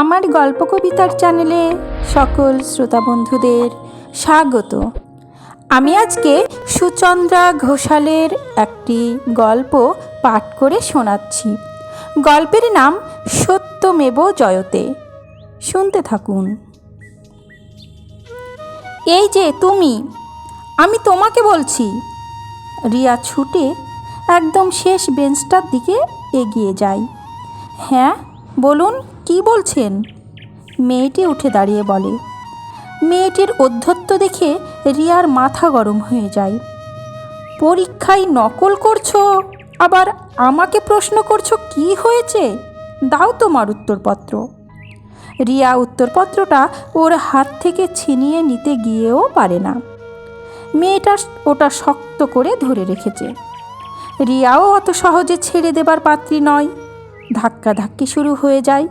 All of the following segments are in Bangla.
আমার গল্প কবিতার চ্যানেলে সকল শ্রোতা বন্ধুদের স্বাগত। আমি আজকে সুচন্দ্রা ঘোষালের একটি গল্প পাঠ করে শোনাচ্ছি। গল্পের নাম সত্যমেব জয়তে। শুনতে থাকুন। এই যে তুমি, আমি তোমাকে বলছি, রিয়া ছুটে একদম শেষ বেঞ্চটার দিকে এগিয়ে যায়। হ্যাঁ বলুন কি বলছেন? মেয়েটি উঠে দাঁড়িয়ে বলে, মেয়েটির অধ্যত্ব দেখে রিয়ার মাথা গরম হয়ে যায়। পরীক্ষায় নকল করছ? আবার আমাকে প্রশ্ন করছ কি হয়েছে? দাও তোমার উত্তরপত্র। রিয়া উত্তরপত্রটা ওর হাত থেকে ছিনিয়ে নিতে গিয়েও পারে না। মেয়েটা ওটা শক্ত করে ধরে রেখেছে। রিয়াও অত সহজে ছেড়ে দেবার পাত্রী নয়। ধাক্কাধাক্কি শুরু হয়ে যায়।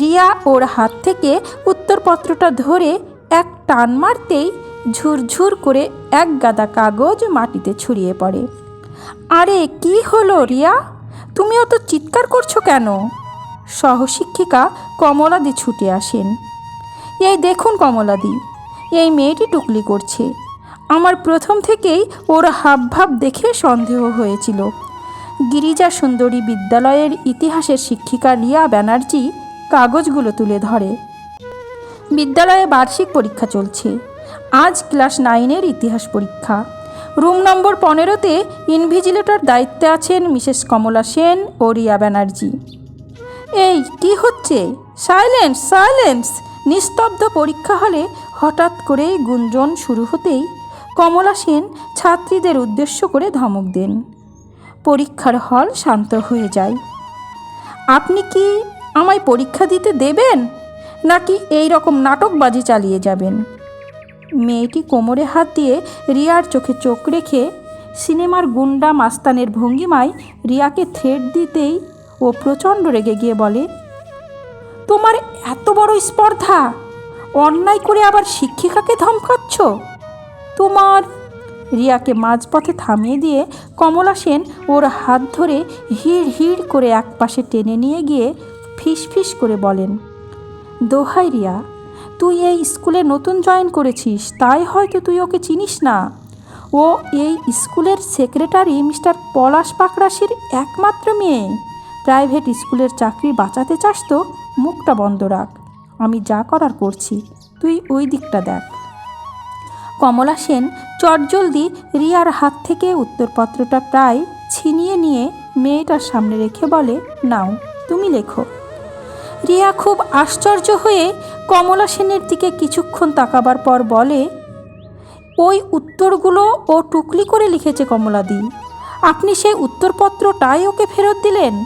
রিয়া ওর হাত থেকে উত্তরপত্রটা ধরে এক টান মারতেই ঝুরঝুর করে এক গাদা কাগজ মাটিতে ছড়িয়ে পড়ে। আরে, কি হলো রিয়া? তুমি অত চিৎকার করছ কেন? সহশিক্ষিকা কমলাদি ছুটে আসেন। এই দেখুন কমলাদি, এই মেয়েটি টুকলি করছে। আমার প্রথম থেকেই ওর হাবভাব দেখে সন্দেহ হয়েছিল। গিরিজা সুন্দরী বিদ্যালয়ের ইতিহাসের শিক্ষিকা রিয়া ব্যানার্জি কাগজগুলো তুলে ধরে। বিদ্যালয়ে বার্ষিক পরীক্ষা চলছে। আজ ক্লাস নাইনের ইতিহাস পরীক্ষা। রুম নম্বর পনেরোতে ইনভিজিলেটর দায়িত্বে আছেন মিসেস কমলা সেন ও রিয়া ব্যানার্জি। এই, কি হচ্ছে? Silence silence! নিস্তব্ধ পরীক্ষা হলে হঠাৎ করেই গুঞ্জন শুরু হতেই কমলা সেন ছাত্রীদের উদ্দেশ্য করে ধমক দেন। পরীক্ষার হল শান্ত হয়ে যায়। আপনি কি আমায় পরীক্ষা দিতে দেবেন? নাকি এই রকম নাটকবাজি চালিয়ে যাবেন? মেয়েটি কোমরে হাত দিয়ে রিয়ার চোখে চোখ রেখে সিনেমার গুন্ডা মাস্তানের ভঙ্গিমায় রিয়াকে থ্রেড দিতেই ও প্রচণ্ড রেগে গিয়ে বলে, তোমার এত বড় স্পর্ধা! অন্যায় করে আবার শিক্ষিকাকে ধমকাচ্ছ? তোমার, রিয়াকে মাঝপথে থামিয়ে দিয়ে কমলা সেন ওর হাত ধরে হিড় হিড় করে একপাশে টেনে নিয়ে গিয়ে ফিস ফিস করে বলেন, দোহাই রিয়া, তুই এই স্কুলে নতুন জয়েন করেছিস, তাই হয়তো তুই ওকে চিনিস না। ও এই স্কুলের সেক্রেটারি মিস্টার পলাশ পাকরাশির একমাত্র মেয়ে। প্রাইভেট স্কুলের চাকরি বাঁচাতে চাস তো, মুখটা বন্ধ রাখ। আমি যা করার করছি, তুই ওই দিকটা দেখ। কমলা সেন চটজলদি রিয়ার হাত থেকে উত্তরপত্রটা প্রায় ছিনিয়ে নিয়ে মেয়েটার সামনে রেখে বলে, নাও, তুমি লেখো। রিয়া খুব আশ্চর্য হয়ে কমলা সেনের দিকে কিছুক্ষণ তাকাবার পর বলে, ওই উত্তরগুলো ও টুকলি করে লিখেছে কমলা কমলাদি। আপনি সেই উত্তরপত্রটাই ওকে ফেরত দিলেন?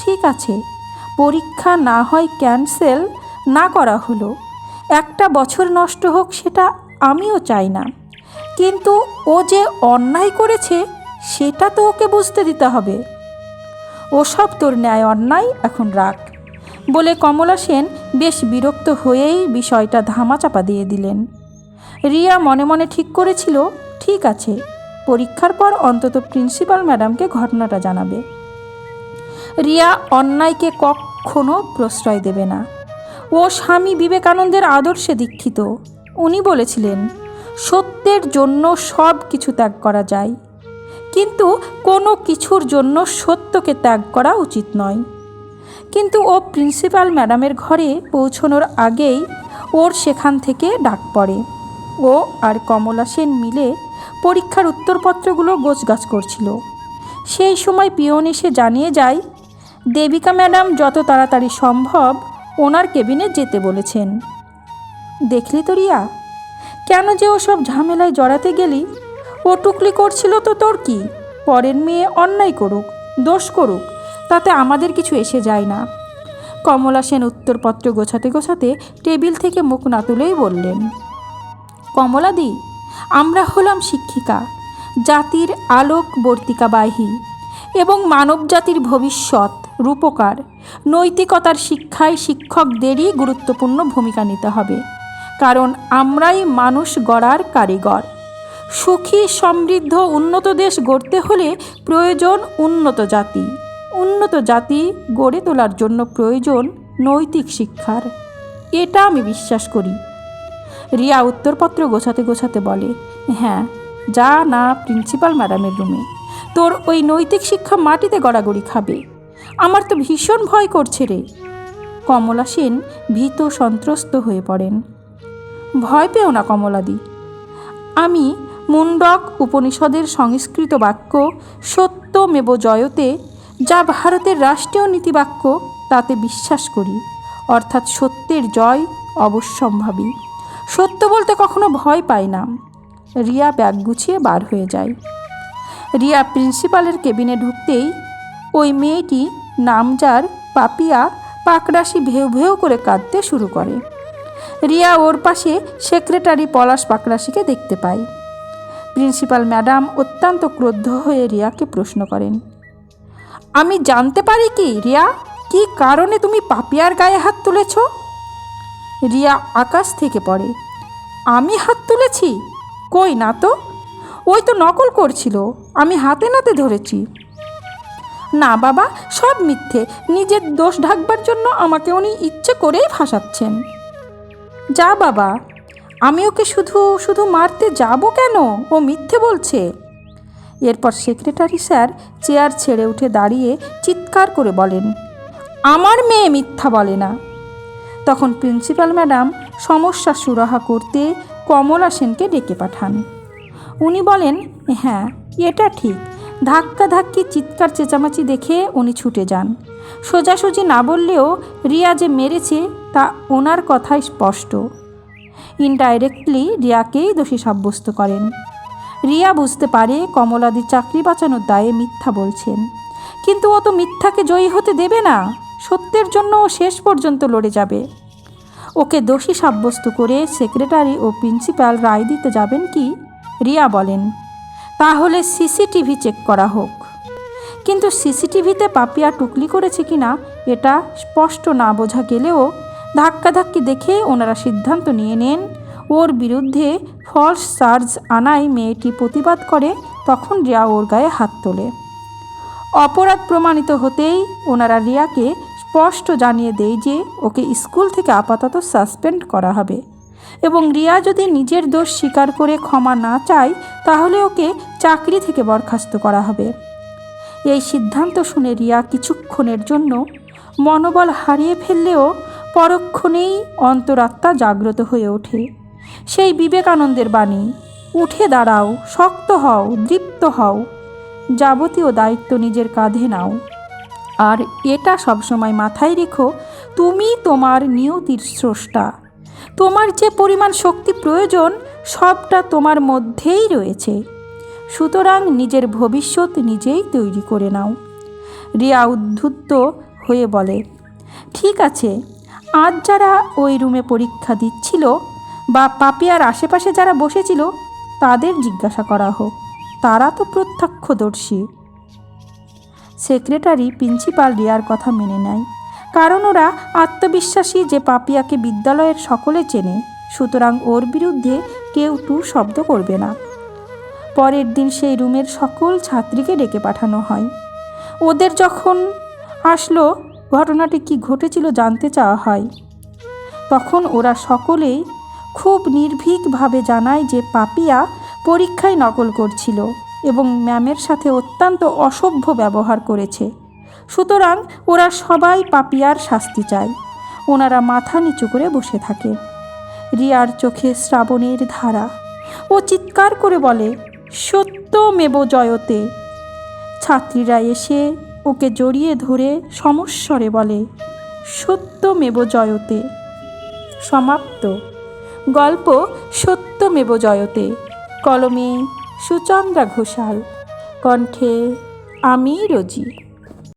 ঠিক আছে। পরীক্ষা না হয় ক্যান্সেল না করা হলো। একটা বছর নষ্ট হোক সেটা আমিও চাই না। কিন্তু ও যে অন্যায় করেছে, সেটা তো ওকে বুঝতে দিতে হবে। ওসব তোর ন্যায় অন্যায়, এখন রাখ। বলে কমলা সেন বেশ বিরক্ত হয়েই বিষয়টা ধামাচাপা দিয়ে দিলেন। রিয়া মনে মনে ঠিক করেছিল, ঠিক আছে, পরীক্ষার পর অন্তত প্রিন্সিপাল ম্যাডামকে ঘটনাটা জানাবে। রিয়া অন্যায়কে কখনো প্রশ্রয় দেবে না। ও স্বামী বিবেকানন্দের আদর্শে দীক্ষিত। উনি বলেছিলেন, সত্যের জন্য সব কিছু ত্যাগ করা যায়। কিন্তু কোনো কিছুর জন্য সত্যকে ত্যাগ করা উচিত নয়। কিন্তু ও প্রিন্সিপাল ম্যাডামের ঘরে পৌঁছনোর আগেই ওর সেখান থেকে ডাক পড়ে। ও আর কমলা সেন মিলে পরীক্ষার উত্তরপত্রগুলো গোছগাছ করছিল। সেই সময় পিয়ন এসে জানিয়ে যায়, দেবিকা ম্যাডাম যত তাড়াতাড়ি সম্ভব ওনার কেবিনে যেতে বলেছেন। দেখলি তো রিয়া, কেন যে ওসব ঝামেলায় জড়াতে গেলি? ও টুকলি করছিল তো তোর কি? পরের মেয়ে অন্যায় করুক, দোষ করুক তাতে আমাদের কিছু এসে যায় না। কমলা সেন উত্তরপত্র গোছাতে গোছাতে টেবিল থেকে মুখ না তুলেই বললেন, কমলাদি, আমরা হলাম শিক্ষিকা, জাতির আলোকবর্তিকাবাহী এবং মানবজাতির ভবিষ্যৎ, রূপকার। নৈতিকতার শিক্ষায় শিক্ষকদেরই গুরুত্বপূর্ণ ভূমিকা নিতে হবে, কারণ আমরাই মানুষ গড়ার কারিগর। সুখী, সমৃদ্ধ, উন্নত দেশ গড়তে হলে প্রয়োজন উন্নত জাতি। উন্নত জাতি গড়ে তোলার জন্য প্রয়োজন নৈতিক শিক্ষার। এটা আমি বিশ্বাস করি। রিয়া উত্তরপত্র গোছাতে গোছাতে বলে হ্যাঁ যা না প্রিন্সিপাল ম্যাডামের রুমে। তোর ওই নৈতিক শিক্ষা মাটিতে গড়াগড়ি খাবে। আমার তো ভীষণ ভয় করছে রে। কমলা সেন ভীত সন্ত্রস্ত হয়ে পড়েন। ভয় পেও না কমলাদি। আমি মুন্ডক উপনিষদের সংস্কৃত বাক্য সত্যমেব জয়তে যা ভারতের রাষ্ট্রীয় নীতিবাক্য, তাতে বিশ্বাস করি। অর্থাৎ সত্যের জয় অবশ্যম্ভাবী। সত্য বলতে কখনো ভয় পায় না। রিয়া ব্যাগ গুছিয়ে বার হয়ে যায়। রিয়া প্রিন্সিপালের কেবিনে ঢুকতেই ওই মেয়েটি নামজার পাপিয়া পাকরাশি ভেউ ভেউ করে কাঁদতে শুরু করে। রিয়া ওর পাশে সেক্রেটারি পলাশ পাকরাশিকে দেখতে পায়। প্রিন্সিপাল ম্যাডাম অত্যন্ত ক্রুদ্ধ হয়ে রিয়াকে প্রশ্ন করেন আমি জানতে পারি কি, রিয়া? কি কারণে তুমি পাপিয়ার গায়ে হাত তুলেছ? রিয়া আকাশ থেকে পড়ে। আমি হাত তুলেছি? কই না তো? ওই তো নকল করছিল। আমি হাতে নাতে ধরেছি। না বাবা, সব মিথ্যে। নিজের দোষ ঢাকবার জন্য আমাকে উনি ইচ্ছে করেই ফাঁসাচ্ছেন। যা বাবা। আমি ওকে শুধু শুধু মারতে যাব কেন? ও মিথ্যে বলছে। এরপর সেক্রেটারি স্যার চেয়ার ছেড়ে উঠে দাঁড়িয়ে চিৎকার করে বলেন, আমার মেয়ে মিথ্যা বলে না। তখন প্রিন্সিপাল ম্যাডাম সমস্যা সুরাহা করতে কমলা সেনকে ডেকে পাঠান। উনি বলেন হ্যাঁ এটা ঠিক। ধাক্কা ধাক্কি, চিৎকার, চেঁচামাচি দেখে উনি ছুটে যান। সোজাসুজি না বললেও রিয়া যে মেরেছে তা ওনার কথাই স্পষ্ট। ইনডাইরেক্টলি রিয়াকেই দোষী সাব্যস্ত করেন। রিয়া বুঝতে পারে কমলাদি চাকরি বাঁচানোর দায়ে মিথ্যা বলছেন। কিন্তু ও তো মিথ্যাকে জয়ী হতে দেবে না। সত্যের জন্য ও শেষ পর্যন্ত লড়ে যাবে। ওকে দোষী সাব্যস্ত করে সেক্রেটারি ও প্রিন্সিপাল রায় দিতে যাবেন কি? রিয়া বলেন, তাহলে সিসিটিভি চেক করা হোক। কিন্তু সিসিটিভিতে পাপিয়া টুকলি করেছে কি না, এটা স্পষ্ট না বোঝা গেলেও ধাক্কাধাক্কি দেখে ওনারা সিদ্ধান্ত নিয়ে নেন ওর বিরুদ্ধে ফলস চার্জ আনায় মেয়েটি প্রতিবাদ করে, তখন রিয়া ওর গায়ে হাত তোলে। অপরাধ প্রমাণিত হতেই ওনারা রিয়াকে স্পষ্ট জানিয়ে দেয় যে ওকে স্কুল থেকে আপাতত সাসপেন্ড করা হবে এবং রিয়া যদি নিজের দোষ স্বীকার করে ক্ষমা না চায়, তাহলে ওকে চাকরি থেকে বরখাস্ত করা হবে। এই সিদ্ধান্ত শুনে রিয়া কিছুক্ষণের জন্য মনোবল হারিয়ে ফেললেও পরক্ষণেই অন্তরাত্মা জাগ্রত হয়ে ওঠে। সেই বিবেকানন্দের বাণী, উঠে দাঁড়াও, শক্ত হও, দৃপ্ত হও, যাবতীয় দায়িত্ব নিজের কাঁধে নাও। আর এটা সবসময় মাথায় রেখো, তুমি তোমার নিয়তির স্রষ্টা। তোমার যে পরিমাণ শক্তি প্রয়োজন, সবটা তোমার মধ্যেই রয়েছে। সুতরাং নিজের ভবিষ্যৎ নিজেই তৈরি করে নাও। রিয়া উদ্ধুত্ত হয়ে বলে, ঠিক আছে, আজ যারা ওই রুমে পরীক্ষা দিচ্ছিল বা পাপিয়ার আশেপাশে যারা বসেছিল, তাদের জিজ্ঞাসা করা হোক। তারা তো প্রত্যক্ষদর্শী। সেক্রেটারি প্রিন্সিপাল রিয়ার কথা মেনে নেয়। কারণ ওরা আত্মবিশ্বাসী যে পাপিয়াকে বিদ্যালয়ের সকলে চেনে, সুতরাং ওর বিরুদ্ধে কেউ টু শব্দ করবে না। পরের দিন সেই রুমের সকল ছাত্রীকে ডেকে পাঠানো হয়। ওদের যখন আসলো, ঘটনাটি কি ঘটেছিল জানতে চাওয়া হয়। তখন ওরা সকলেই খুব নির্ভীকভাবে জানায় যে পাপিয়া পরীক্ষায় নকল করছিল এবং ম্যামের সাথে অত্যন্ত অসভ্য ব্যবহার করেছে। সুতরাং ওরা সবাই পাপিয়ার শাস্তি চায়। ওনারা মাথা নিচু করে বসে থাকে। রিয়ার চোখে শ্রাবণের ধারা। ও চিৎকার করে বলে সত্যমেব জয়তে। ছাত্রীরা এসে ওকে জড়িয়ে ধরে সমস্বরে বলে সত্যমেব জয়তে। সমাপ্ত। গল্প সত্যমেব জয়তে। কলমে সুচন্দ্রা ঘোষাল। কণ্ঠে আমি রোজি।